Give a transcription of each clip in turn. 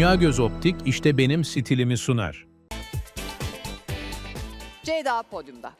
Dünya Göz Optik işte benim stilimi sunar. Ceyda podyumda.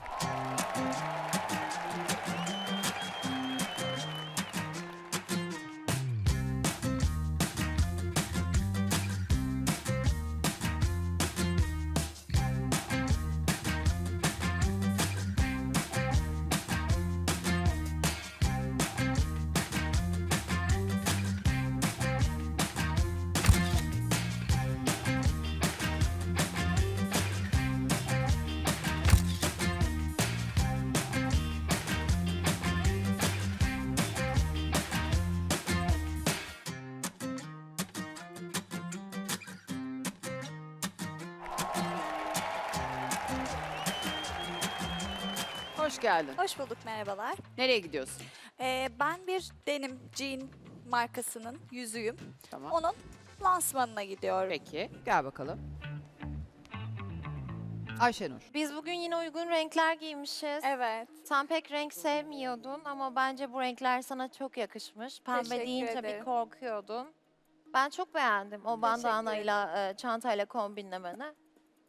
Hoş geldin. Hoş bulduk, merhabalar. Nereye gidiyorsun? Ee, ben bir denim jean markasının yüzüğüm. Tamam. Onun lansmanına gidiyorum. Peki, gel bakalım. Ayşenur. Biz bugün yine uygun renkler giymişiz. Evet, Sen pek renk sevmiyordun ama bence bu renkler sana çok yakışmış. Pembe Teşekkür deyince ederim. bir korkuyordun. Ben çok beğendim o bandanayla, e, çantayla kombinlemeni.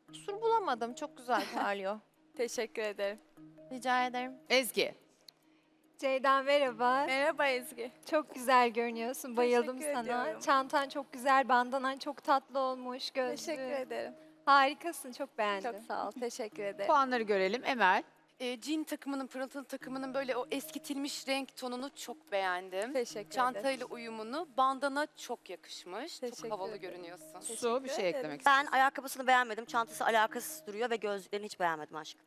Kusur bulamadım. Çok güzel parlıyor. teşekkür ederim. Rica ederim. Ezgi. Ceyda merhaba. Merhaba Ezgi. Çok güzel görünüyorsun. Bayıldım Teşekkür sana. ediyorum. Çantan çok güzel, bandanan çok tatlı olmuş. Gözlüğü. Teşekkür ederim. Harikasın, çok beğendim. Çok sağ ol, teşekkür ederim. Puanları görelim. Emel. E, jean takımının, pırıltılı takımının böyle o eskitilmiş renk tonunu çok beğendim. Teşekkür ederim. Çantayla uyumunu, bandana çok yakışmış. Teşekkür çok havalı ederim. görünüyorsun. Su bir şey ederim. eklemek Ben ayakkabısını beğenmedim. Çantası alakasız duruyor ve gözlüklerini hiç beğenmedim aşkım.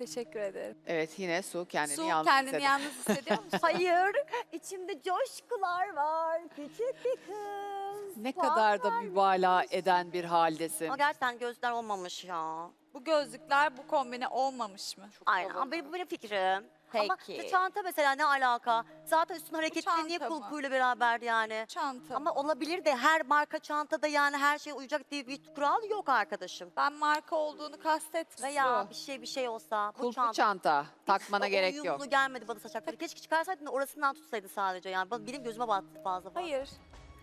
Teşekkür ederim. Evet yine Su kendini Su yalnız kendini hisseder. yalnız hissediyor musun? Hayır, içimde coşkular var. Küçük bir kız. Ne kadar da mübalağa eden bir haldesin. Ama gerçekten gözler olmamış ya. bu gözlükler bu kombine olmamış mı? Aynen ama benim, benim fikrim. Ama Peki. işte çanta mesela ne alaka? Zaten üstün hareketleri niye çanta mı? kulpuyla beraber yani? Çanta. Ama olabilir de her marka çantada yani her şey uyacak diye bir kural yok arkadaşım. ben marka olduğunu kastetmiyorum. Veya bir şey bir şey olsa bu Kulplu çanta. çanta. Takmana O gerek yok. uyumlu gelmedi bana saçakları. Keşke çıkarsaydın da orasından tutsaydı sadece yani. Bana- Benim gözüme battı fazla. fazla. Hayır.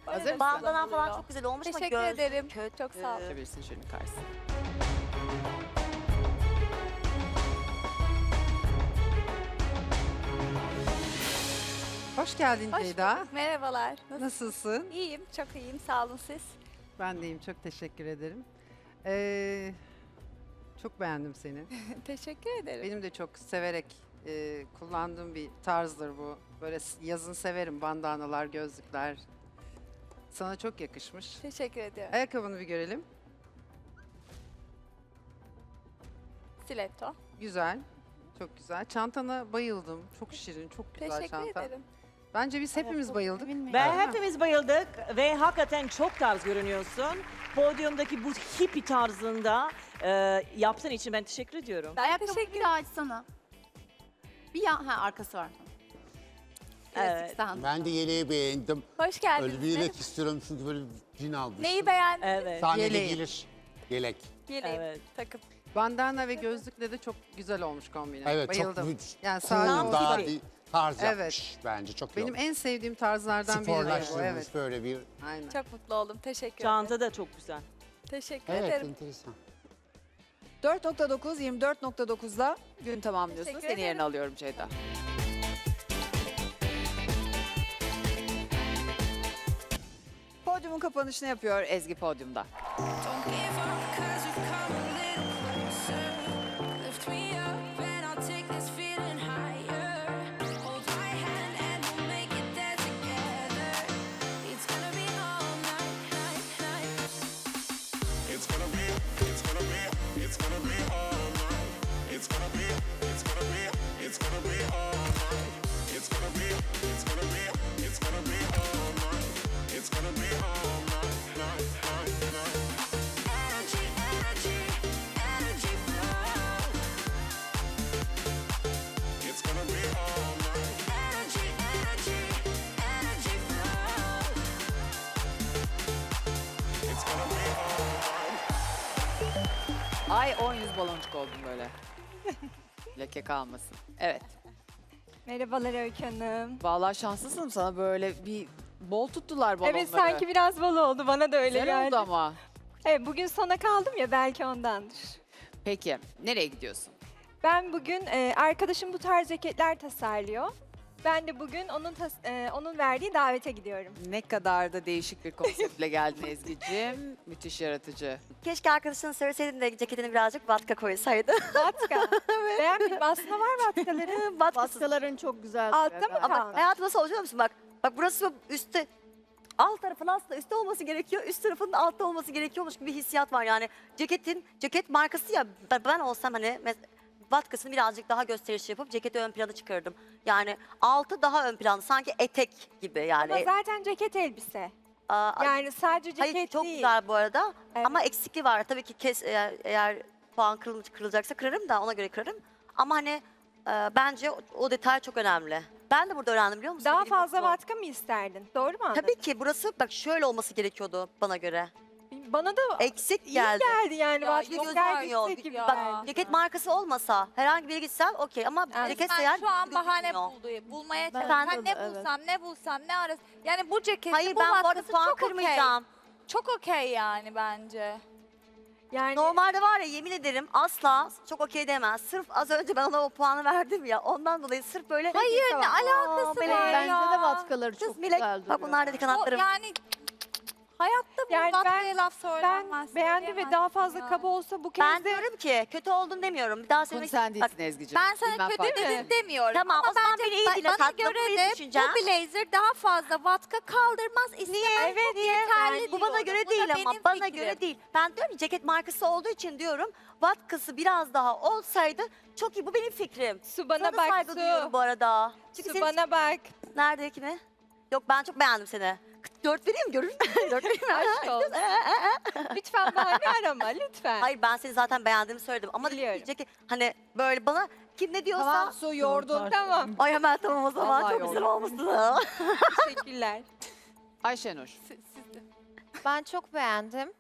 Hazır mısın? Bandanan falan çok güzel olmuş ama Teşekkür göz ederim. kötü. Çok sağ ol. Geçebilirsin şunun karşısına. Hoş geldin Hoş Ceyda. bulduk, Merhabalar. Nasıl? Nasılsın? İyiyim, çok iyiyim. Sağ olun siz. Ben deyim çok teşekkür ederim. Ee, çok beğendim seni. Teşekkür ederim. Benim de çok severek e, kullandığım bir tarzdır bu. Böyle s- yazın severim bandanalar, gözlükler. Sana çok yakışmış. Teşekkür ediyorum. Ayakkabını bir görelim. Stiletto. Güzel. Çok güzel. Çantana bayıldım. Çok şirin, çok güzel Teşekkür çanta. ederim. Bence biz hepimiz bayıldık. Mi? hepimiz bayıldık ve hakikaten çok tarz görünüyorsun. Podyumdaki bu hippie tarzında e, yaptığın için ben teşekkür ediyorum. Ben teşekkür Bir daha açsana. Bir ya ha arkası var. Klasik Evet. Ben de yeleği beğendim. Hoş geldiniz. Öyle bir yelek istiyorum çünkü böyle cin almıştım. Neyi beğendiniz? Evet. Sahnede Yeleği. gelir. Yelek. Yeleğim, Evet. takım. Bandana ve gözlükle de çok güzel olmuş kombine. Evet Bayıldım. çok güç. Yani sade daha olsa- bir tarz Evet. yapmış bence çok iyi Benim olmuş. en sevdiğim tarzlardan biri bu. Sporlaştırmış Evet. böyle bir. Aynen. Çok mutlu oldum. Teşekkür ederim. Çanta da çok güzel. Teşekkür Evet ederim. enteresan. 4.9, 24.9'la gün tamamlıyorsun. Teşekkür Seni yerine ederim. alıyorum Ceyda. Podyumun kapanışını yapıyor Ezgi podyumda. Ay 10 yüz baloncuk oldum böyle. Leke kalmasın. Evet. Merhabalar Öykü Hanım. Vallahi şanslısın sana böyle bir bol tuttular balonları. Evet sanki biraz bol oldu. Bana da öyle Güzel geldi. oldu ama. Evet bugün sona kaldım ya belki ondandır. Peki nereye gidiyorsun? Ben bugün e, arkadaşım bu tarz ceketler tasarlıyor. Ben de bugün onun tas- e, onun verdiği davete gidiyorum. Ne kadar da değişik bir konseptle geldin Ezgi'cim. Müthiş yaratıcı. Keşke arkadaşına söyleseydin de ceketini birazcık vatka koysaydı. Vatka. Beğenmedim. Aslında var vatkaları. Vatkası. çok güzel. Altta mı Ama kalmış? hayatım nasıl olacak biliyor musun? Bak, bak burası üstte. Alt tarafın aslında üstte olması gerekiyor. Üst tarafın da altta olması gerekiyormuş gibi bir hissiyat var yani. Ceketin, ceket markası ya ben, ben olsam hani mes- vatkasını birazcık daha gösterişli yapıp ceketi ön plana çıkarırdım. Yani altı daha ön planda sanki etek gibi yani. Ama zaten ceket elbise. Aa, Yani sadece ceket Hayır çok değil. güzel bu arada Evet. ama eksikliği var. Tabii ki kes eğer, eğer puan kırılmış, kırılacaksa kırarım da ona göre kırarım. Ama hani e, bence o, o detay çok önemli. Ben de burada öğrendim biliyor musun? Daha Benim fazla vatka mı isterdin? Doğru mu anladım? Tabii ki burası bak şöyle olması gerekiyordu bana göre. Bana da Eksik iyi geldi. geldi yani. Ya, güzel ağrıyor. gitse gibi Ya. Bak geldi. ceket markası olmasa herhangi bir yere gitsem okey ama Yani ceket Ben eğer şu an bahane gözükmüyor. buldu, bulmaya Ben çalışıyorum. de, Ben ne evet. bulsam, ne bulsam, ne arası. Yani bu ceketin Hayır bu ben bu arada vatkası puan çok okey. kırmayacağım. Çok okey yani bence. Yani Normalde var ya yemin ederim asla çok okey demez. Sırf az önce ben ona o puanı verdim ya ondan dolayı sırf böyle. Hayır ne alakası var bence ya? de vatkaları Kız Milek bak bunlar dedi kanatlarım. yani hayatta bu Yani vatkaya laf ben söylenmez. beğendim ve daha fazla kaba olsa bu kez Ben de diyorum ki kötü oldun demiyorum. Daha Konu söylemek sen değilsin Ezgi'cim. Ben sana Bilmem kötü fark dedin etmez. demiyorum. Tamam, Ama o zaman bence beni iyi ba- dinle bana tatlım, göre bu benim de düşüncem. bu blazer daha fazla vatka kaldırmaz istemez. Evet, bu niye? yeterli Yani Bu bana diyorum. göre Bu da değil ama benim bana fikrim. göre değil. Ben diyorum ki ceket markası olduğu için diyorum vatkası biraz daha olsaydı çok iyi. Bu benim fikrim. su bana Sana bak saygı su. duyuyorum bu arada. Çünkü Su senin bana bak. nerede kimi? Yok ben çok beğendim seni. Dört vereyim görür müsün? Dört vereyim mi? Aşk olsun. Lütfen bahane arama lütfen. Hayır ben seni zaten beğendiğimi söyledim ama ki Biliyorum. ceket hani böyle bana kim ne diyorsa Tamam su yordun. Tamam. Ay hemen tamam o zaman Vallahi çok güzel olmuşsun. Teşekkürler. Ayşenur. Siz, siz de. Ben çok beğendim.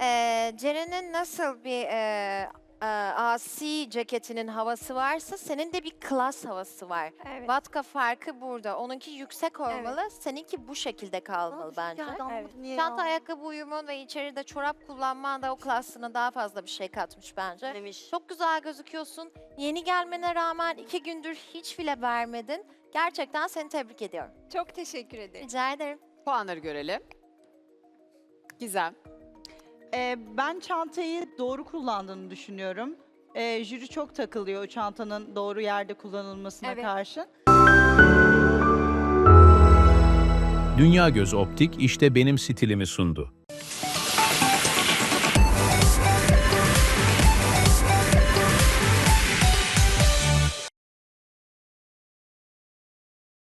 Ee, Ceren'in nasıl bir e, e, asi ceketinin havası varsa senin de bir klas havası var. Evet. Vatka farkı burada. Onunki yüksek olmalı, seninki bu şekilde kalmalı bence. Çanta ayakkabı uyumun ve içeride çorap kullanman da o klasına daha fazla bir şey katmış bence. Demiş. Çok güzel gözüküyorsun. Yeni gelmene rağmen iki gündür hiç file vermedin. Gerçekten seni tebrik ediyorum. Çok teşekkür ederim. Rica ederim. Puanları görelim. Gizem. Ee, ben çantayı doğru kullandığını düşünüyorum. Ee, jüri çok takılıyor o çantanın doğru yerde kullanılmasına Evet. karşı. Dünya Göz Optik işte benim stilimi sundu.